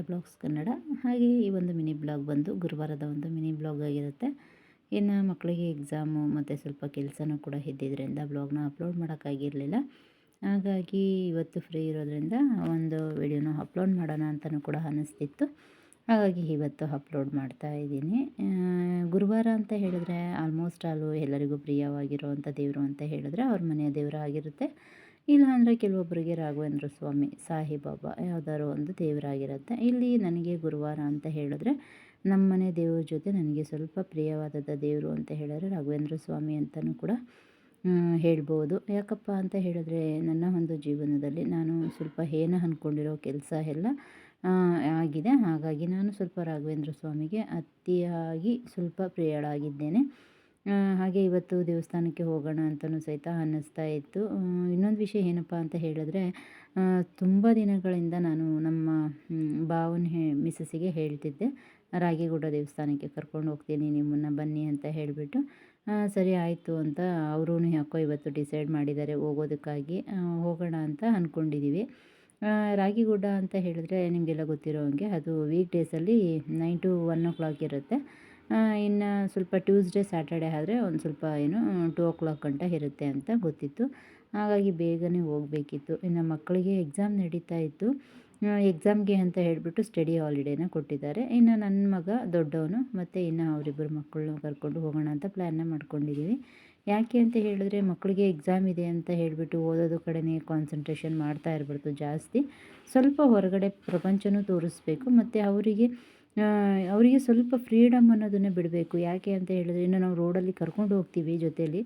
Blogs Kannada. ಹಾಗೆ ಈ ಒಂದು ಮಿನಿ ಬ್ಲಾಗ್ ಬಂದು ಗುರುವಾರದ ಒಂದು ಮಿನಿ ಬ್ಲಾಗ್ ಆಗಿರುತ್ತೆ. ಇನ್ನು ಮಕ್ಕಳಿಗೆ ಎಕ್ಸಾಮು ಮತ್ತು ಸ್ವಲ್ಪ ಕೆಲಸನೂ ಕೂಡ ಇದ್ದಿದ್ದರಿಂದ ಬ್ಲಾಗ್ನ ಅಪ್ಲೋಡ್ ಮಾಡೋಕ್ಕಾಗಿರಲಿಲ್ಲ ಹಾಗಾಗಿ ಇವತ್ತು ಫ್ರೀ ಇರೋದ್ರಿಂದ ಒಂದು ವಿಡಿಯೋನ ಅಪ್ಲೋಡ್ ಮಾಡೋಣ ಅಂತಲೂ ಕೂಡ ಅನ್ನಿಸ್ತಿತ್ತು ಹಾಗಾಗಿ ಇವತ್ತು ಅಪ್ಲೋಡ್ ಮಾಡ್ತಾ ಇದ್ದೀನಿ. ಗುರುವಾರ ಅಂತ ಹೇಳಿದ್ರೆ ಆಲ್ಮೋಸ್ಟ್ ಆಲು ಎಲ್ಲರಿಗೂ ಪ್ರಿಯವಾಗಿರುವಂಥ ದೇವರು ಅಂತ ಹೇಳಿದ್ರೆ ಅವ್ರ ಮನೆಯ ದೇವರು ಇಲ್ಲ ಅಂದರೆ ಕೆಲವೊಬ್ಬರಿಗೆ ರಾಘವೇಂದ್ರ ಸ್ವಾಮಿ ಸಾಹಿಬಾಬಾ ಯಾವುದಾದ್ರು ಒಂದು ದೇವರಾಗಿರುತ್ತೆ. ಇಲ್ಲಿ ನನಗೆ ಗುರುವಾರ ಅಂತ ಹೇಳಿದ್ರೆ ನಮ್ಮನೆ ದೇವರ ಜೊತೆ ನನಗೆ ಸ್ವಲ್ಪ ಪ್ರಿಯವಾದದ ದೇವರು ಅಂತ ಹೇಳಿದ್ರೆ ರಾಘವೇಂದ್ರ ಸ್ವಾಮಿ ಅಂತಲೂ ಕೂಡ ಹೇಳ್ಬೋದು. ಯಾಕಪ್ಪ ಅಂತ ಹೇಳಿದ್ರೆ ನನ್ನ ಒಂದು ಜೀವನದಲ್ಲಿ ನಾನು ಸ್ವಲ್ಪ ಏನ ಅಂದ್ಕೊಂಡಿರೋ ಕೆಲಸ ಎಲ್ಲ ಆಗಿದೆ. ಹಾಗಾಗಿ ನಾನು ಸ್ವಲ್ಪ ರಾಘವೇಂದ್ರ ಸ್ವಾಮಿಗೆ ಅತಿಯಾಗಿ ಸ್ವಲ್ಪ ಪ್ರಿಯಳಾಗಿದ್ದೇನೆ. ಹಾಗೆ ಇವತ್ತು ದೇವಸ್ಥಾನಕ್ಕೆ ಹೋಗೋಣ ಅಂತಲೂ ಸಹಿತ ಅನ್ನಿಸ್ತಾ ಇತ್ತು. ಇನ್ನೊಂದು ವಿಷಯ ಏನಪ್ಪ ಅಂತ ಹೇಳಿದ್ರೆ ತುಂಬ ದಿನಗಳಿಂದ ನಾನು ನಮ್ಮ ಭಾವನ ಹೇ ಮಿಸ್ಸಸ್ಸಿಗೆ ಹೇಳ್ತಿದ್ದೆ ರಾಗಿಗುಡ್ಡ ದೇವಸ್ಥಾನಕ್ಕೆ ಕರ್ಕೊಂಡು ಹೋಗ್ತೀನಿ, ನಿಮ್ಮನ್ನು ಬನ್ನಿ ಅಂತ ಹೇಳಿಬಿಟ್ಟು ಸರಿ ಆಯಿತು ಅಂತ ಅವರೂ ಯಾಕೋ ಇವತ್ತು ಡಿಸೈಡ್ ಮಾಡಿದ್ದಾರೆ ಹೋಗೋದಕ್ಕಾಗಿ ಹೋಗೋಣ ಅಂತ ಅಂದ್ಕೊಂಡಿದ್ದೀವಿ ರಾಗಿಗುಡ್ಡ ಅಂತ ಹೇಳಿದ್ರೆ ನಿಮಗೆಲ್ಲ ಗೊತ್ತಿರೋ ಹಾಗೆ ಅದು ವೀಕ್ ಡೇಸಲ್ಲಿ nine to one o'clock ಇರುತ್ತೆ. ಇನ್ನು ಸ್ವಲ್ಪ ಟ್ಯೂಸ್ಡೇ ಸ್ಯಾಟರ್ಡೆ ಆದರೆ ಒಂದು ಸ್ವಲ್ಪ ಏನು ಟೂ ಓ ಕ್ಲಾಕ್ ಗಂಟ ಇರುತ್ತೆ ಅಂತ ಗೊತ್ತಿತ್ತು. ಹಾಗಾಗಿ ಬೇಗನೆ ಹೋಗಬೇಕಿತ್ತು. ಇನ್ನು ಮಕ್ಕಳಿಗೆ ಎಕ್ಸಾಮ್ ನಡೀತಾ ಇತ್ತು. ಎಕ್ಸಾಮ್ಗೆ ಅಂತ ಹೇಳಿಬಿಟ್ಟು ಸ್ಟಡಿ ಹಾಲಿಡೇನ ಕೊಟ್ಟಿದ್ದಾರೆ. ಇನ್ನು ನನ್ನ ಮಗ ದೊಡ್ಡವನು, ಮತ್ತು ಇನ್ನು ಅವರಿಬ್ಬರು ಮಕ್ಕಳನ್ನ ಕರ್ಕೊಂಡು ಹೋಗೋಣ ಅಂತ ಪ್ಲ್ಯಾನ್ನ ಮಾಡ್ಕೊಂಡಿದ್ದೀವಿ ಯಾಕೆ ಅಂತ ಹೇಳಿದ್ರೆ ಮಕ್ಕಳಿಗೆ ಎಕ್ಸಾಮ್ ಇದೆ ಅಂತ ಹೇಳಿಬಿಟ್ಟು ಓದೋದು ಕಡೆನೇ ಕಾನ್ಸಂಟ್ರೇಷನ್ ಮಾಡ್ತಾ ಇರಬಾರ್ದು ಜಾಸ್ತಿ. ಸ್ವಲ್ಪ ಹೊರಗಡೆ ಪ್ರಪಂಚನೂ ತೋರಿಸ್ಬೇಕು, ಮತ್ತು ಅವರಿಗೆ ಅವರಿಗೆ ಸ್ವಲ್ಪ ಫ್ರೀಡಮ್ ಅನ್ನೋದನ್ನೇ ಬಿಡಬೇಕು. ಯಾಕೆ ಅಂತ ಹೇಳಿದ್ರೆ, ಇನ್ನು ನಾವು ರೋಡಲ್ಲಿ ಕರ್ಕೊಂಡು ಹೋಗ್ತೀವಿ ಜೊತೆಯಲ್ಲಿ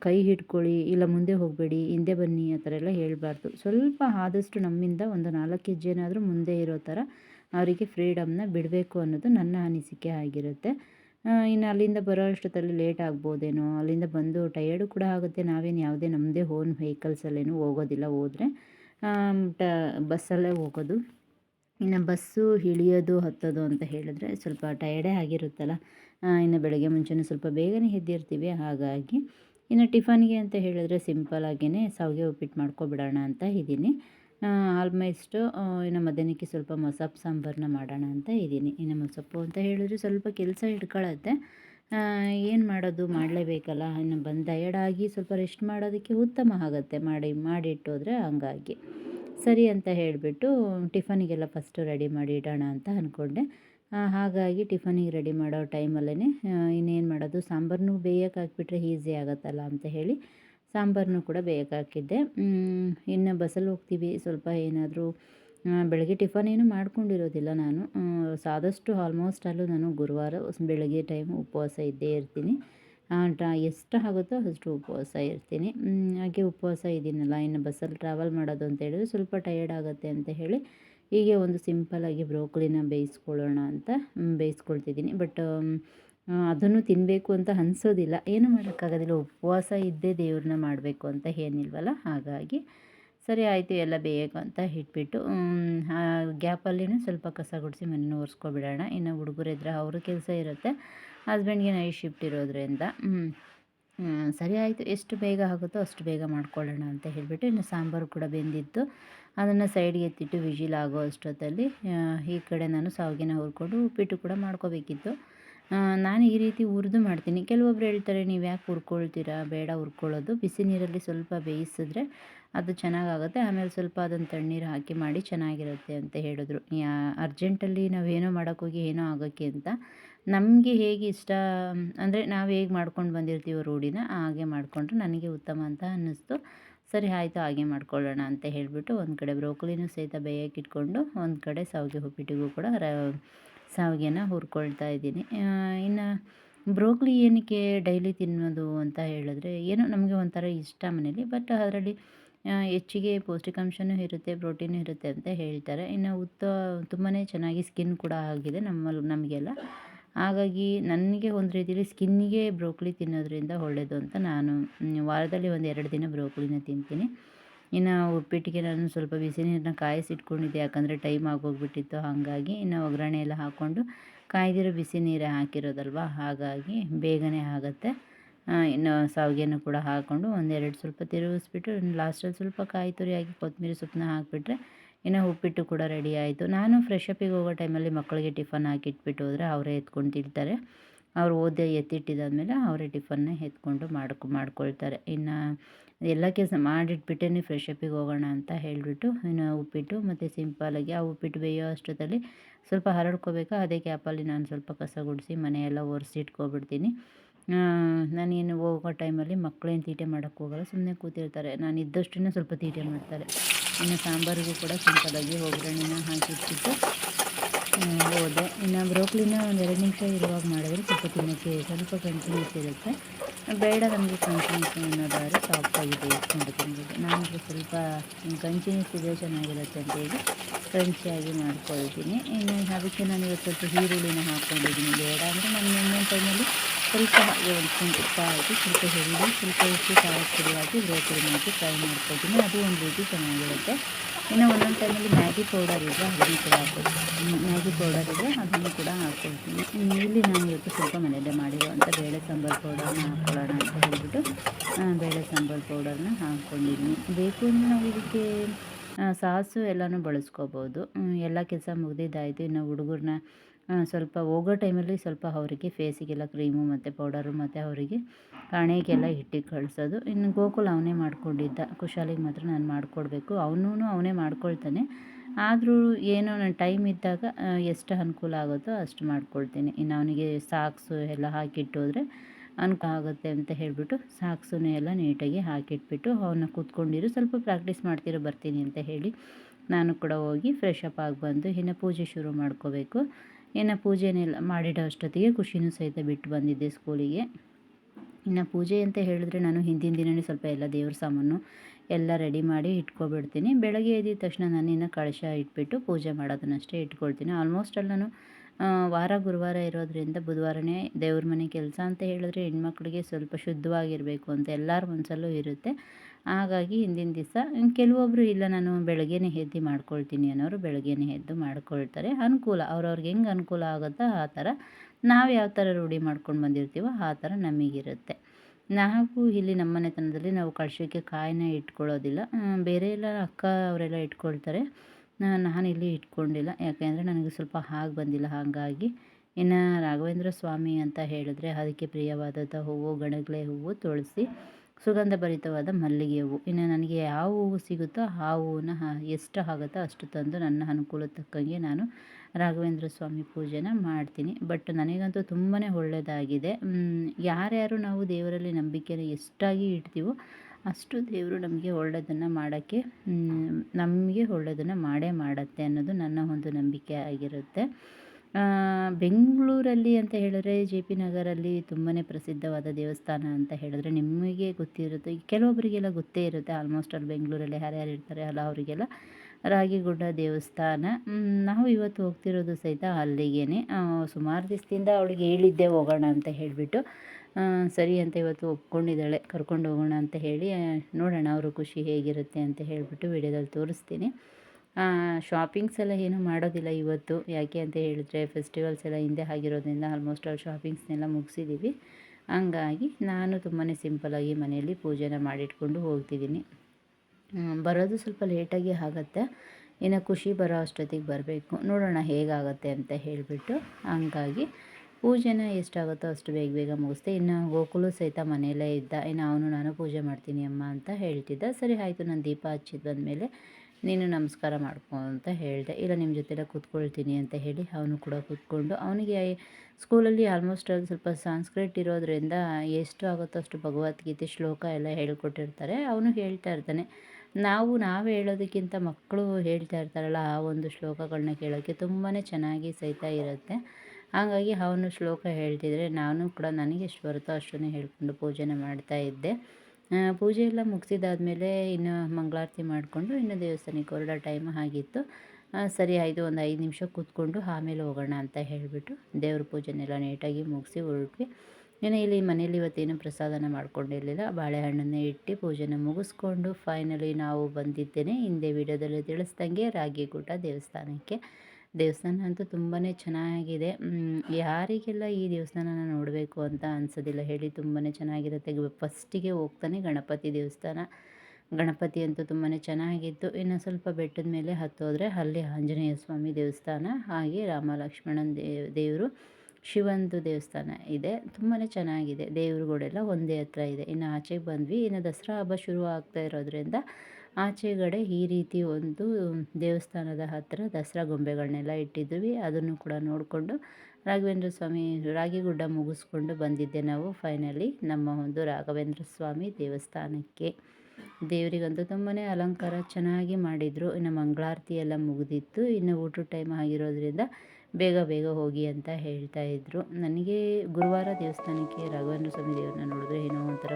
ಕೈ ಹಿಡ್ಕೊಳ್ಳಿ, ಇಲ್ಲ ಮುಂದೆ ಹೋಗಬೇಡಿ, ಹಿಂದೆ ಬನ್ನಿ ಆ ಥರ ಎಲ್ಲ ಹೇಳಬಾರ್ದು. ಸ್ವಲ್ಪ ಆದಷ್ಟು ನಮ್ಮಿಂದ ಒಂದು ನಾಲ್ಕು ಹೆಜ್ಜೆನಾದರೂ ಮುಂದೆ ಇರೋ ಥರ ಅವರಿಗೆ ಫ್ರೀಡಮ್ನ ಬಿಡಬೇಕು ಅನ್ನೋದು ನನ್ನ ಅನಿಸಿಕೆ ಆಗಿರುತ್ತೆ. ಇನ್ನು ಅಲ್ಲಿಂದ ಬರೋ ಅಷ್ಟೊತ್ತಲ್ಲಿ ಲೇಟ್ ಆಗ್ಬೋದೇನೋ, ಅಲ್ಲಿಂದ ಬಂದು ಟಯರ್ಡು ಕೂಡ ಆಗುತ್ತೆ. ನಾವೇನು ಯಾವುದೇ ನಮ್ಮದೇ ಓನ್ ವೆಹಿಕಲ್ಸಲ್ಲೇನು ಹೋಗೋದಿಲ್ಲ ಹೋದರೆ. ಟ ಬಸ್ಸಲ್ಲೇ ಹೋಗೋದು. ಇನ್ನು ಬಸ್ಸು ಇಳಿಯೋದು ಹತ್ತೋದು ಅಂತ ಹೇಳಿದ್ರೆ ಸ್ವಲ್ಪ ಟಯರ್ಡೇ ಆಗಿರುತ್ತಲ್ಲ ಇನ್ನು ಬೆಳಗ್ಗೆ ಮುಂಚೆನೇ ಸ್ವಲ್ಪ ಬೇಗನೆ ಎದ್ದಿರ್ತೀವಿ. ಹಾಗಾಗಿ ಇನ್ನು ಟಿಫನ್ಗೆ ಅಂತ ಹೇಳಿದ್ರೆ ಸಿಂಪಲಾಗಿಯೇ ಶಾವ್ಗೆ ಉಪ್ಪಿಟ್ಟು ಮಾಡ್ಕೊಬಿಡೋಣ ಅಂತ ಇದ್ದೀನಿ. ಆಲ್ಮೋಸ್ಟು ಇನ್ನು ಮಧ್ಯಾಹ್ನಕ್ಕೆ ಸ್ವಲ್ಪ ಮೊಸಪ್ಪು ಸಾಂಬಾರನ್ನ ಮಾಡೋಣ ಅಂತ ಇದ್ದೀನಿ. ಇನ್ನು ಮೊಸಪ್ಪು ಅಂತ ಹೇಳಿದ್ರೆ ಸ್ವಲ್ಪ ಕೆಲಸ ಇಟ್ಕೊಳತ್ತೆ ಏನು ಮಾಡೋದು? ಮಾಡಲೇಬೇಕಲ್ಲ. ಇನ್ನು ಬಂದು ಆಗಿ ಸ್ವಲ್ಪ ರೆಸ್ಟ್ ಮಾಡೋದಕ್ಕೆ ಉತ್ತಮ ಆಗುತ್ತೆ. ಮಾಡಿ ಮಾಡಿಟ್ಟೋದ್ರೆ ಹಂಗಾಗಿ. ಸರಿ ಅಂತ ಹೇಳಿಬಿಟ್ಟು ಟಿಫನಿಗೆಲ್ಲ ಫಸ್ಟು ರೆಡಿ ಮಾಡಿ ಇಡೋಣ ಅಂತ ಅಂದ್ಕೊಂಡೆ ಹಾಗಾಗಿ ಟಿಫನಿಗೆ ರೆಡಿ ಮಾಡೋ ಟೈಮಲ್ಲೇ ಇನ್ನೇನು ಮಾಡೋದು? ಸಾಂಬಾರನ್ನೂ ಬೇಯಕ್ಕೆ ಹಾಕಿಬಿಟ್ರೆ ಈಸಿ ಆಗುತ್ತಲ್ಲ ಅಂತ ಹೇಳಿ ಸಾಂಬಾರನ್ನು ಕೂಡ ಬೇಯಕ್ಕೆ ಹಾಕಿದ್ದೆ. ಇನ್ನು ಬಸ್ಸಲ್ಲಿ ಹೋಗ್ತೀವಿ. ಸ್ವಲ್ಪ ಏನಾದರೂ ಬೆಳಗ್ಗೆ ಟಿಫನ್ ಏನು ಮಾಡ್ಕೊಂಡಿರೋದಿಲ್ಲ ನಾನು. ಸಾದಷ್ಟು ಆಲ್ಮೋಸ್ಟ್ ಅಲ್ಲೂ ನಾನು ಗುರುವಾರ, ಬೆಳಗ್ಗೆ ಟೈಮ್ ಉಪವಾಸ ಇದ್ದೇ ಇರ್ತೀನಿ. ಟ ಎಷ್ಟು ಆಗುತ್ತೋ ಅಷ್ಟು ಉಪವಾಸ ಇರ್ತೀನಿ. ಹಾಗೆ ಉಪವಾಸ ಇದ್ದೀನಲ್ಲ, ಇನ್ನು ಬಸ್ಸಲ್ಲಿ ಟ್ರಾವೆಲ್ ಮಾಡೋದು ಅಂತ ಹೇಳಿದ್ರೆ ಸ್ವಲ್ಪ ಟಯರ್ಡ್ ಆಗುತ್ತೆ ಅಂತ ಹೇಳಿ ಹೀಗೆ ಒಂದು ಸಿಂಪಲ್ಲಾಗಿ ಬ್ರೋಕೊಲಿನ ಬೇಯಿಸ್ಕೊಳ್ಳೋಣ ಅಂತ ಬೇಯಿಸ್ಕೊಳ್ತಿದ್ದೀನಿ. ಬಟ್ ಅದನ್ನು ತಿನ್ನಬೇಕು ಅಂತ ಅನ್ಸೋದಿಲ್ಲ. ಏನು ಮಾಡೋಕ್ಕಾಗೋದಿಲ್ಲ, ಉಪವಾಸ ಇದ್ದೇ ದೇವ್ರನ್ನ ಮಾಡಬೇಕು ಅಂತ ಏನಿಲ್ವಲ್ಲ, ಹಾಗಾಗಿ ಸರಿ ಆಯಿತು, ಎಲ್ಲ ಬೇಯಬೇಕು ಅಂತ ಇಟ್ಬಿಟ್ಟು ಆ ಗ್ಯಾಪಲ್ಲಿನೂ ಸ್ವಲ್ಪ ಕಸ ಗುಡಿಸಿ ಮನೆನ ಒರೆಸ್ಕೊಬಿಡೋಣ. ಇನ್ನು ಹುಡುಗರಿದ್ರೆ ಅವ್ರ ಕೆಲಸ ಇರುತ್ತೆ. ಹಸ್ಬೆಂಡ್ಗೆ ನೈಟ್ ಶಿಫ್ಟ್ ಇರೋದ್ರಿಂದ ಸರಿ ಆಯಿತು, ಎಷ್ಟು ಬೇಗ ಆಗುತ್ತೋ ಅಷ್ಟು ಬೇಗ ಮಾಡ್ಕೊಳ್ಳೋಣ ಅಂತ ಹೇಳಿಬಿಟ್ಟು ಇನ್ನು ಸಾಂಬಾರು ಕೂಡ ಬೆಂದಿತ್ತು. ಅದನ್ನು ಸೈಡ್ಗೆ ಎತ್ತಿಟ್ಟು, ವಿಜಿಲ್ ಆಗೋ ಅಷ್ಟೊತ್ತಲ್ಲಿ ಈ ಕಡೆ ನಾನು ಸಾವಿಗೆನ ಹುರ್ಕೊಂಡು ಉಪ್ಪಿಟ್ಟು ಕೂಡ ಮಾಡ್ಕೋಬೇಕಿತ್ತು. ನಾನು ಈ ರೀತಿ ಹುರಿದು ಮಾಡ್ತೀನಿ. ಕೆಲವೊಬ್ರು ಹೇಳ್ತಾರೆ, ನೀವು ಯಾಕೆ ಹುರ್ಕೊಳ್ತೀರಾ ಬೇಡ ಹುರ್ಕೊಳ್ಳೋದು ಬಿಸಿ ನೀರಲ್ಲಿ ಸ್ವಲ್ಪ ಬೇಯಿಸಿದ್ರೆ ಅದು ಚೆನ್ನಾಗಾಗುತ್ತೆ. ಆಮೇಲೆ ಸ್ವಲ್ಪ ಅದನ್ನು ತಣ್ಣೀರು ಹಾಕಿ ಮಾಡಿ ಚೆನ್ನಾಗಿರುತ್ತೆ ಅಂತ ಹೇಳಿದ್ರು. ಅರ್ಜೆಂಟಲ್ಲಿ ನಾವೇನೋ ಮಾಡೋಕ್ಕೋಗಿ ಏನೋ ಆಗೋಕ್ಕೆ ಅಂತ ನಮಗೆ ಹೇಗೆ ಇಷ್ಟ, ಅಂದರೆ ನಾವು ಹೇಗೆ ಮಾಡ್ಕೊಂಡು ಬಂದಿರ್ತೀವೋ ರೂಢಿನ ಹಾಗೆ ಮಾಡಿಕೊಂಡ್ರೆ ನನಗೆ ಉತ್ತಮ ಅಂತ ಅನ್ನಿಸ್ತು. ಸರಿ, ಆಯಿತು, ಹಾಗೆ ಮಾಡ್ಕೊಳ್ಳೋಣ ಅಂತ ಹೇಳಿಬಿಟ್ಟು ಒಂದು ಕಡೆ ಬ್ರೋಕೊಲಿನೂ ಸಹಿತ ಬೇಯಕ್ಕೆ ಇಟ್ಕೊಂಡು ಒಂದು ಕಡೆ ಸಾವಿಗೆ ಉಪ್ಪಿಟ್ಟಿಗೂ ಕೂಡ ಸಾವಿಗೆನ ಹುರ್ಕೊಳ್ತಾ ಇದ್ದೀನಿ. ಇನ್ನು ಬ್ರೋಕ್ಲಿ ಏನಕ್ಕೆ ಡೈಲಿ ತಿನ್ನೋದು ಅಂತ ಹೇಳಿದ್ರೆ ಏನೋ ನಮಗೆ ಒಂಥರ ಇಷ್ಟ ಮನೇಲಿ, ಬಟ್ ಅದರಲ್ಲಿ ಹೆಚ್ಚಿಗೆ ಪೌಷ್ಟಿಕಾಂಶವೂ ಇರುತ್ತೆ, ಪ್ರೋಟೀನು ಇರುತ್ತೆ ಅಂತ ಹೇಳ್ತಾರೆ. ಇನ್ನು ಉತ್ತ ತುಂಬಾ ಚೆನ್ನಾಗಿ ಸ್ಕಿನ್ ಕೂಡ ಆಗಿದೆ ನಮ್ಮಲ್ಲಿ ನಮಗೆಲ್ಲ. ಹಾಗಾಗಿ ನನಗೆ ಒಂದು ರೀತಿಯಲ್ಲಿ ಸ್ಕಿನ್ನಿಗೆ ಬ್ರೋಕ್ಲಿ ತಿನ್ನೋದ್ರಿಂದ ಒಳ್ಳೆಯದು ಅಂತ ನಾನು, ವಾರದಲ್ಲಿ ಒಂದು ಎರಡು ದಿನ ಬ್ರೋಕ್ಲಿನ ತಿಂತೀನಿ. ಇನ್ನು ಉಪ್ಪಿಟ್ಟಿಗೆ ನಾನು ಸ್ವಲ್ಪ ಬಿಸಿ ನೀರನ್ನ ಕಾಯಿಸಿಟ್ಕೊಂಡಿದ್ದೆ, ಯಾಕಂದರೆ ಟೈಮ್ ಆಗೋಗ್ಬಿಟ್ಟಿತ್ತು. ಹಾಗಾಗಿ ಇನ್ನು ಒಗ್ಗರಣೆ ಎಲ್ಲ ಹಾಕ್ಕೊಂಡು ಕಾಯ್ದಿರೋ ಬಿಸಿ ನೀರೇ ಹಾಕಿರೋದಲ್ವ? ಹಾಗಾಗಿ ಬೇಗನೆ ಆಗುತ್ತೆ. ಇನ್ನು ಶಾವ್ಗೆನೂ ಕೂಡ ಹಾಕ್ಕೊಂಡು ಒಂದೆರಡು ಸ್ವಲ್ಪ ತಿರುಗಿಸ್ಬಿಟ್ಟು ಲಾಸ್ಟಲ್ಲಿ ಸ್ವಲ್ಪ ಕಾಯಿ ತುರಿ ಹಾಕಿ ಕೊತ್ತಂಬರಿ ಸೊಪ್ಪನ್ನ ಹಾಕಿಬಿಟ್ರೆ ಇನ್ನು ಉಪ್ಪಿಟ್ಟು ಕೂಡ ರೆಡಿ ಆಯಿತು. ನಾನು ಫ್ರೆಶ್ ಅಪ್ಪಿಗೆ ಹೋಗೋ ಟೈಮಲ್ಲಿ ಮಕ್ಕಳಿಗೆ ಟಿಫನ್ ಹಾಕಿಟ್ಬಿಟ್ಟು ಹೋದರೆ ಅವರೇ ಎತ್ಕೊಂಡು ತಿಂತಾರೆ. ಅವ್ರು ಓದಿ ಎತ್ತಿಟ್ಟಿದ್ದಾದಮೇಲೆ ಅವರೇ ಟಿಫನ್ನ ಎತ್ಕೊಂಡು ಮಾಡ್ಕೊ, ಮಾಡ್ಕೊಳ್ತಾರೆ. ಇನ್ನು ಎಲ್ಲ ಕೆಲಸ ಮಾಡಿಟ್ಬಿಟ್ಟೇ ಫ್ರೆಶ್ ಅಪ್ಪಿಗೆ ಹೋಗೋಣ ಅಂತ ಹೇಳಿಬಿಟ್ಟು, ಇನ್ನು ಉಪ್ಪಿಟ್ಟು ಮತ್ತು ಸಿಂಪಲಾಗಿ ಆ ಉಪ್ಪಿಟ್ಟು ಬೇಯೋ ಅಷ್ಟೊತ್ತಲ್ಲಿ ಸ್ವಲ್ಪ ಹರಡ್ಕೋಬೇಕು. ಅದೇ ಕ್ಯಾಪಲ್ಲಿ ನಾನು ಸ್ವಲ್ಪ ಕಸ ಗುಡಿಸಿ ಮನೆಯೆಲ್ಲ ಒರೆಸಿ ಇಟ್ಕೊಬಿಡ್ತೀನಿ. ನಾನೇನು ಹೋಗೋ ಟೈಮಲ್ಲಿ ಮಕ್ಕಳೇನು ತೀಟೆ ಮಾಡೋಕ್ಕೆ ಹೋಗಲ್ಲ ಸುಮ್ಮನೆ ಕೂತಿರ್ತಾರೆ. ನಾನು ಇದ್ದಷ್ಟು ಸ್ವಲ್ಪ ತೀಟೆ ಮಾಡ್ತಾರೆ. ಇನ್ನು ಸಾಂಬಾರಿಗೂ ಕೂಡ ಸಿಂಪಲಾಗಿ ಒಗ್ಗರಣೆನ ಹಾಕಿಟ್ಬಿಟ್ಟು ಹೋದೆ. ಇನ್ನು ಬ್ರೋಕ್ಲಿನ ಒಂದು ಎರಡು ನಿಮಿಷ ಇರುವಾಗ ಮಾಡಿದ್ರೆ ಸ್ವಲ್ಪ ತಿನ್ನೋಕ್ಕೆ ಸ್ವಲ್ಪ ಕಂಟಿನ್ಯೂಸ್ ಇರುತ್ತೆ. ಬೇಡ ನಮಗೆ ಕಂಟಿನ್ಯೂಸ್ ಅನ್ನೋದಾದ್ರೆ ಸಾಫ್ಟಾಗಿ ಬೇಯಿಸ್ಕೊಂಡು ತಿನ್ಬೋದು. ನಾನು ಸ್ವಲ್ಪ ಕಂಟಿನ್ಯೂಸ್ ಇದೆ ಚೆನ್ನಾಗಿರುತ್ತೆ ಅಂತೇಳಿ ಕ್ರಂಚಿಯಾಗಿ ಮಾಡ್ಕೊಳ್ತೀನಿ. ಇನ್ನು ಅದಕ್ಕೆ ನಾನು ಇವತ್ತು ಸ್ವಲ್ಪ ಈರುಳ್ಳಿನ ಹಾಕ್ಕೊಂಡಿದ್ದೀನಿ ಬೇಡ ಅಂದರೆ ನಾನು ಇನ್ನೊಂದು ಟೈಮಲ್ಲಿ ಸ್ವಲ್ಪ ಒಂದು ಸ್ಪೂನ್ ತುಪ್ಪ ಹಾಕಿ ಸ್ವಲ್ಪ ಹೆರಿದು ಸ್ವಲ್ಪ ಉಪ್ಪು ಖಾರದ ಹಾಕಿ ಬ್ರೋಕಲಿ ಹಾಕಿ ಫ್ರೈ ಮಾಡ್ಕೊಳ್ತೀನಿ. ಅದು ಒಂದು ರೀತಿ ಚೆನ್ನಾಗಿರುತ್ತೆ. ಇನ್ನು ಒಂದೊಂದು ಟೈಮಲ್ಲಿ ಮ್ಯಾಗಿ ಪೌಡರ್ ಇದೆ ಅದನ್ನು ಕೂಡ ಹಾಕ್ಕೊಳ್ತೀನಿ ಮ್ಯಾಗಿ ಪೌಡರ್ ಇದೆ, ಅದನ್ನು ಕೂಡ ಹಾಕ್ಕೊಳ್ತೀನಿ. ಇಲ್ಲಿ ನಾನು ಇವತ್ತು ಸ್ವಲ್ಪ ಮನೆಯಲ್ಲೇ ಮಾಡಿರುವಂಥ ಬೇಳೆ ಸಾಂಬಾರು ಪೌಡರ್ನ ಹಾಕ್ಕೊಳ್ಳೋಣ ಅಂತ ಹೇಳಿಬಿಟ್ಟು ಬೇಳೆ ಸಾಂಬಾರು ಪೌಡರ್ನ ಹಾಕ್ಕೊಂಡಿದ್ದೀನಿ. ಬೇಕು ಅಂದರೆ ನಾವು ಇದಕ್ಕೆ ಸಾಸು ಎಲ್ಲನೂ ಬಳಸ್ಕೋಬೋದು. ಎಲ್ಲ ಕೆಲಸ ಮುಗ್ದಿದ್ದಾಯಿತು. ಇನ್ನು ಹುಡುಗರನ್ನ ಸ್ವಲ್ಪ ಹೋಗೋ ಟೈಮಲ್ಲಿ ಸ್ವಲ್ಪ ಅವರಿಗೆ ಫೇಸಿಗೆಲ್ಲ ಕ್ರೀಮು ಮತ್ತು ಪೌಡರು ಮತ್ತು ಅವರಿಗೆ ಹಣೆಗೆಲ್ಲ ಇಟ್ಟಿಗೆ ಕಳಿಸೋದು. ಇನ್ನು ಗೋಕುಲ್ ಅವನೇ ಮಾಡಿಕೊಂಡಿದ್ದ. ಕುಶಾಲಿಗೆ ಮಾತ್ರ ನಾನು ಮಾಡಿಕೊಡ್ಬೇಕು. ಅವನೂ ಅವನೇ ಮಾಡ್ಕೊಳ್ತಾನೆ. ಆದರೂ ಏನೋ ನನ್ನ ಟೈಮ್ ಇದ್ದಾಗ ಎಷ್ಟು ಅನುಕೂಲ ಆಗುತ್ತೋ ಅಷ್ಟು ಮಾಡ್ಕೊಳ್ತೀನಿ. ಇನ್ನು ಅವನಿಗೆ ಸಾಕ್ಸು ಎಲ್ಲ ಹಾಕಿಟ್ಟೋದ್ರೆ ಅನುಕೂಲ ಆಗುತ್ತೆ ಅಂತ ಹೇಳಿಬಿಟ್ಟು ಸಾಕ್ಸೂ ಎಲ್ಲ ನೀಟಾಗಿ ಹಾಕಿಟ್ಬಿಟ್ಟು ಅವನ್ನ ಕೂತ್ಕೊಂಡಿರು. ಸ್ವಲ್ಪ ಪ್ರಾಕ್ಟೀಸ್ ಮಾಡ್ತಿರೋ, ಬರ್ತೀನಿ ಅಂತ ಹೇಳಿ ನಾನು ಕೂಡ ಹೋಗಿ ಫ್ರೆಶ್ ಅಪ್ ಆಗಿ ಬಂದು ಇನ್ನು ಪೂಜೆ ಶುರು ಮಾಡ್ಕೋಬೇಕು. ಇನ್ನು ಪೂಜೆನೆಲ್ಲ ಮಾಡಿಡೋ ಅಷ್ಟೊತ್ತಿಗೆ ಖುಷಿನೂ ಸಹಿತ ಬಿಟ್ಟು ಬಂದಿದ್ದೆ ಸ್ಕೂಲಿಗೆ. ಇನ್ನು ಪೂಜೆ ಅಂತ ಹೇಳಿದ್ರೆ ನಾನು ಹಿಂದಿನ ದಿನವೇ ಸ್ವಲ್ಪ ಎಲ್ಲ ದೇವ್ರ ಸಾಮಾನು ಎಲ್ಲ ರೆಡಿ ಮಾಡಿ ಇಟ್ಕೊಬಿಡ್ತೀನಿ. ಬೆಳಗ್ಗೆ ಎದ್ದಿದ ತಕ್ಷಣ ನಾನು ಇನ್ನು ಕಳಶ ಇಟ್ಬಿಟ್ಟು ಪೂಜೆ ಮಾಡೋದನ್ನಷ್ಟೇ ಇಟ್ಕೊಳ್ತೀನಿ. ಆಲ್ಮೋಸ್ಟ್ ಅಲ್ಲಿ ನಾನು ವಾರ ಗುರುವಾರ ಇರೋದರಿಂದ ಬುಧವಾರನೇ ದೇವ್ರ ಮನೆ ಕೆಲಸ ಅಂತ ಹೇಳಿದ್ರೆ ಹೆಣ್ಮಕ್ಳಿಗೆ ಸ್ವಲ್ಪ ಶುದ್ಧವಾಗಿರಬೇಕು ಅಂತ ಎಲ್ಲರ ಮನಸಲ್ಲೂ ಇರುತ್ತೆ. ಹಾಗಾಗಿ ಹಿಂದಿನ ದಿವಸ ಕೆಲವೊಬ್ಬರು ಇಲ್ಲ, ನಾನು ಬೆಳಗ್ಗೆನೇ ಎದ್ದು ಮಾಡ್ಕೊಳ್ತೀನಿ ಅನ್ನೋರು ಬೆಳಗ್ಗೆನೇ ಎದ್ದು ಮಾಡ್ಕೊಳ್ತಾರೆ. ಅನುಕೂಲ, ಅವ್ರವ್ರಿಗೆ ಹೆಂಗೆ ಅನುಕೂಲ ಆಗುತ್ತೋ ಆ ಥರ ನಾವು ಯಾವ ಥರ ರೂಢಿ ಮಾಡ್ಕೊಂಡು ಬಂದಿರ್ತೀವೋ ಆ ಥರ ನಮಗಿರುತ್ತೆ. ನಾವು ಇಲ್ಲಿ ನಮ್ಮ ಮನೆತನದಲ್ಲಿ ನಾವು ಕಳಿಸೋಕ್ಕೆ ಕಾಯಿನ ಇಟ್ಕೊಳ್ಳೋದಿಲ್ಲ. ಬೇರೆ ಎಲ್ಲ ಅಕ್ಕ ಅವರೆಲ್ಲ ಇಟ್ಕೊಳ್ತಾರೆ. ನಾನು ಇಲ್ಲಿ ಇಟ್ಕೊಂಡಿಲ್ಲ. ಯಾಕೆಂದರೆ ನನಗೆ ಸ್ವಲ್ಪ ಹಾಗೆ ಬಂದಿಲ್ಲ. ಹಾಗಾಗಿ ಇನ್ನು ರಾಘವೇಂದ್ರ ಸ್ವಾಮಿ ಅಂತ ಹೇಳಿದ್ರೆ ಅದಕ್ಕೆ ಪ್ರಿಯವಾದಂಥ ಹೂವು, ಗಣಗಲೆ ಹೂವು ತುಳಸಿ ಸುಗಂಧ ಭರಿತವಾದ ಮಲ್ಲಿಗೆ ಹೂವು. ಇನ್ನು ನನಗೆ ಯಾವ ಹೂವು ಸಿಗುತ್ತೋ ಆ ಹೂವನ್ನ ಎಷ್ಟು ಆಗುತ್ತೋ ಅಷ್ಟು ತಂದು ನನ್ನ ಅನುಕೂಲ ತಕ್ಕಂಗೆ ನಾನು ರಾಘವೇಂದ್ರ ಸ್ವಾಮಿ ಪೂಜೆನ ಮಾಡ್ತೀನಿ. ಬಟ್ ನನಗಂತೂ ತುಂಬಾ ಒಳ್ಳೆಯದಾಗಿದೆ ಯಾರ್ಯಾರು ನಾವು ದೇವರಲ್ಲಿ ನಂಬಿಕೆನ ಎಷ್ಟಾಗಿ ಇಡ್ತೀವೋ ಅಷ್ಟು ದೇವರು ನಮಗೆ ಒಳ್ಳೆಯದನ್ನು ಮಾಡೋಕ್ಕೆ ನಮಗೆ ಒಳ್ಳೆಯದನ್ನು ಮಾಡೇ ಮಾಡುತ್ತೆ ಅನ್ನೋದು ನನ್ನ ಒಂದು ನಂಬಿಕೆ ಆಗಿರುತ್ತೆ. ಬೆಂಗಳೂರಲ್ಲಿ ಅಂತ ಹೇಳಿದ್ರೆ ಜೆ ಪಿ ನಗರಲ್ಲಿ ತುಂಬಾ ಪ್ರಸಿದ್ಧವಾದ ದೇವಸ್ಥಾನ ಅಂತ ಹೇಳಿದ್ರೆ ನಿಮಗೆ ಗೊತ್ತಿರುತ್ತೆ. ಕೆಲವೊಬ್ಬರಿಗೆಲ್ಲ ಗೊತ್ತೇ ಇರುತ್ತೆ. ಆಲ್ಮೋಸ್ಟ್ ಅಲ್ಲಿ ಬೆಂಗಳೂರಲ್ಲಿ ಯಾರ್ಯಾರು ಇರ್ತಾರೆ ಅಲ್ಲ, ಅವರಿಗೆಲ್ಲ ರಾಗಿಗುಡ್ಡ ದೇವಸ್ಥಾನ. ನಾವು ಇವತ್ತು ಹೋಗ್ತಿರೋದು ಸಹಿತ ಅಲ್ಲಿಗೇ ಸುಮಾರು ದಿವಸದಿಂದ ಅವಳಿಗೆ ಹೇಳಿದ್ದೆ ಹೋಗೋಣ ಅಂತ ಹೇಳಿಬಿಟ್ಟು. ಸರಿ ಅಂತ ಇವತ್ತು ಒಪ್ಕೊಂಡಿದ್ದಾಳೆ. ಕರ್ಕೊಂಡು ಹೋಗೋಣ ಅಂತ ಹೇಳಿ ನೋಡೋಣ ಅವರು ಖುಷಿ ಹೇಗಿರುತ್ತೆ ಅಂತ ಹೇಳಿಬಿಟ್ಟು ವಿಡಿಯೋದಲ್ಲಿ ತೋರಿಸ್ತೀನಿ. ಶಾಪಿಂಗ್ಸ್ ಎಲ್ಲ ಏನು ಮಾಡೋದಿಲ್ಲ ಇವತ್ತು. ಯಾಕೆ ಅಂತ ಹೇಳಿದ್ರೆ ಫೆಸ್ಟಿವಲ್ಸ್ ಎಲ್ಲ ಹಿಂದೆ ಆಗಿರೋದ್ರಿಂದ ಆಲ್ಮೋಸ್ಟ್ ಆಲ್ ಶಾಪಿಂಗ್ಸ್ನೆಲ್ಲ ಮುಗಿಸಿದ್ದೀವಿ ಹಂಗಾಗಿ ನಾನು ತುಂಬಾ ಸಿಂಪಲಾಗಿ ಮನೆಯಲ್ಲಿ ಪೂಜೆನ ಮಾಡಿಟ್ಕೊಂಡು ಹೋಗ್ತಿದ್ದೀನಿ. ಬರೋದು ಸ್ವಲ್ಪ ಲೇಟಾಗಿ ಆಗುತ್ತೆ. ಇನ್ನು ಖುಷಿ ಬರೋ ಅಷ್ಟೊತ್ತಿಗೆ ಬರಬೇಕು. ನೋಡೋಣ ಹೇಗಾಗುತ್ತೆ ಅಂತ ಹೇಳಿಬಿಟ್ಟು ಹಂಗಾಗಿ ಪೂಜೆನ ಎಷ್ಟಾಗುತ್ತೋ ಅಷ್ಟು ಬೇಗ ಬೇಗ ಮುಗಿಸ್ದೆ. ಇನ್ನು ಗೋಕುಲು ಸಹಿತ ಮನೆಯಲ್ಲೇ ಇದ್ದ. ಇನ್ನು ಅವನು ನಾನು ಪೂಜೆ ಮಾಡ್ತೀನಿ ಅಮ್ಮ ಅಂತ ಹೇಳ್ತಿದ್ದ. ಸರಿ, ಆಯಿತು. ನಾನು ದೀಪ ಹಚ್ಚಿದ್ದು ಬಂದಮೇಲೆ ನೀನು ನಮಸ್ಕಾರ ಮಾಡ್ಕೊ ಅಂತ ಹೇಳಿದೆ. ಇಲ್ಲ ನಿಮ್ಮ ಜೊತೆಲ್ಲ ಕೂತ್ಕೊಳ್ತೀನಿ ಅಂತ ಹೇಳಿ ಅವನು ಕೂಡ ಕೂತ್ಕೊಂಡು, ಅವನಿಗೆ ಸ್ಕೂಲಲ್ಲಿ ಆಲ್ಮೋಸ್ಟ್ ಅಲ್ಲಿ ಸ್ವಲ್ಪ ಸಾಂಸ್ಕ್ರಿಟ್ ಇರೋದರಿಂದ ಎಷ್ಟು ಆಗುತ್ತೋ ಅಷ್ಟು ಭಗವದ್ಗೀತೆ ಶ್ಲೋಕ ಎಲ್ಲ ಹೇಳ್ಕೊಟ್ಟಿರ್ತಾರೆ. ಅವನು ಹೇಳ್ತಾ ಇರ್ತಾನೆ. ನಾವು ನಾವು ಹೇಳೋದಕ್ಕಿಂತ ಮಕ್ಕಳು ಹೇಳ್ತಾ ಇರ್ತಾರಲ್ಲ, ಆ ಒಂದು ಶ್ಲೋಕಗಳನ್ನ ಕೇಳೋಕ್ಕೆ ತುಂಬಾ ಚೆನ್ನಾಗಿ ಸಹಿತ ಇರುತ್ತೆ. ಹಾಗಾಗಿ ಅವನು ಶ್ಲೋಕ ಹೇಳ್ತಿದ್ರೆ ನಾನು ಕೂಡ ನನಗೆ ಎಷ್ಟು ಬರುತ್ತೋ ಅಷ್ಟನ್ನು ಹೇಳ್ಕೊಂಡು ಪೂಜೆನ ಮಾಡ್ತಾ ಇದ್ದೆ. ಪೂಜೆ ಎಲ್ಲ ಮುಗಿಸಿದಾದ್ಮೇಲೆ ಇನ್ನು ಮಂಗಳಾರತಿ ಮಾಡಿಕೊಂಡು ಇನ್ನು ದೇವಸ್ಥಾನಕ್ಕೆ ಹೊರಡೋ ಟೈಮ್ ಆಗಿತ್ತು. ಸರಿ ಆಯಿತು, ಒಂದು ಐದು ನಿಮಿಷ ಕೂತ್ಕೊಂಡು ಆಮೇಲೆ ಹೋಗೋಣ ಅಂತ ಹೇಳಿಬಿಟ್ಟು ದೇವ್ರ ಪೂಜೆನೆಲ್ಲ ನೀಟಾಗಿ ಮುಗಿಸಿ ಹೊರಟ್ವಿ. ಇನ್ನು ಇಲ್ಲಿ ಮನೇಲಿ ಇವತ್ತೇನು ಪ್ರಸಾದನ ಮಾಡ್ಕೊಂಡಿರಲಿಲ್ಲ. ಬಾಳೆಹಣ್ಣನ್ನೇ ಇಟ್ಟು ಪೂಜೆನ ಮುಗಿಸ್ಕೊಂಡು ಫೈನಲಿ ನಾವು ಬಂದಿದ್ದೇನೆ. ಹಿಂದೆ ವಿಡಿಯೋದಲ್ಲಿ ತಿಳಿಸ್ದಂಗೆ ರಾಗಿಗೂಟ ದೇವಸ್ಥಾನಕ್ಕೆ. ದೇವಸ್ಥಾನ ಅಂತೂ ತುಂಬಾ ಚೆನ್ನಾಗಿದೆ. ಯಾರಿಗೆಲ್ಲ ಈ ದೇವಸ್ಥಾನನ ನೋಡಬೇಕು ಅಂತ ಅನಿಸೋದಿಲ್ಲ. ಹೇಳಿ ತುಂಬಾ ಚೆನ್ನಾಗಿರುತ್ತೆ. ಫಸ್ಟಿಗೆ ಹೋಗ್ತಾನೆ ಗಣಪತಿ ದೇವಸ್ಥಾನ. ಗಣಪತಿ ಅಂತೂ ತುಂಬಾ ಚೆನ್ನಾಗಿತ್ತು. ಇನ್ನು ಸ್ವಲ್ಪ ಬೆಟ್ಟದ ಮೇಲೆ ಹತ್ತೋದ್ರೆ ಅಲ್ಲಿ ಆಂಜನೇಯ ಸ್ವಾಮಿ ದೇವಸ್ಥಾನ, ಹಾಗೆ ರಾಮ ಲಕ್ಷ್ಮಣನ ದೇವರು ಶಿವಂದು ದೇವಸ್ಥಾನ ಇದೆ. ತುಂಬಾ ಚೆನ್ನಾಗಿದೆ. ದೇವ್ರುಗಳೆಲ್ಲ ಒಂದೇ ಹತ್ರ ಇದೆ. ಇನ್ನು ಆಚೆಗೆ ಬಂದ್ವಿ. ಇನ್ನು ದಸರಾ ಹಬ್ಬ ಶುರು ಆಗ್ತಾ ಇರೋದ್ರಿಂದ ಆಚೆಗಡೆ ಈ ರೀತಿ ಒಂದು ದೇವಸ್ಥಾನದ ಹತ್ತಿರ ದಸರಾ ಗೊಂಬೆಗಳನ್ನೆಲ್ಲ ಇಟ್ಟಿದ್ವಿ. ಅದನ್ನು ಕೂಡ ನೋಡಿಕೊಂಡು ರಾಘವೇಂದ್ರ ಸ್ವಾಮಿ, ರಾಗಿಗುಡ್ಡ ಮುಗಿಸ್ಕೊಂಡು ಬಂದಿದ್ದೆ ನಾವು ಫೈನಲಿ ನಮ್ಮ ಒಂದು ರಾಘವೇಂದ್ರ ಸ್ವಾಮಿ ದೇವಸ್ಥಾನಕ್ಕೆ. ದೇವರಿಗಂತೂ ತುಂಬಾ ಅಲಂಕಾರ ಚೆನ್ನಾಗಿ ಮಾಡಿದರು. ಇನ್ನು ಮಂಗಳಾರತಿ ಎಲ್ಲ ಮುಗಿದಿತ್ತು. ಇನ್ನು ಊಟದ ಟೈಮ್ ಆಗಿರೋದ್ರಿಂದ ಬೇಗ ಬೇಗ ಹೋಗಿ ಅಂತ ಹೇಳ್ತಾ ಇದ್ದರು ನನಗೆ ಗುರುವಾರ ದೇವಸ್ಥಾನಕ್ಕೆ ರಾಘವೇಂದ್ರ ಸ್ವಾಮಿ ದೇವರನ್ನ ನೋಡಿದ್ರೆ ಏನೋ ಒಂಥರ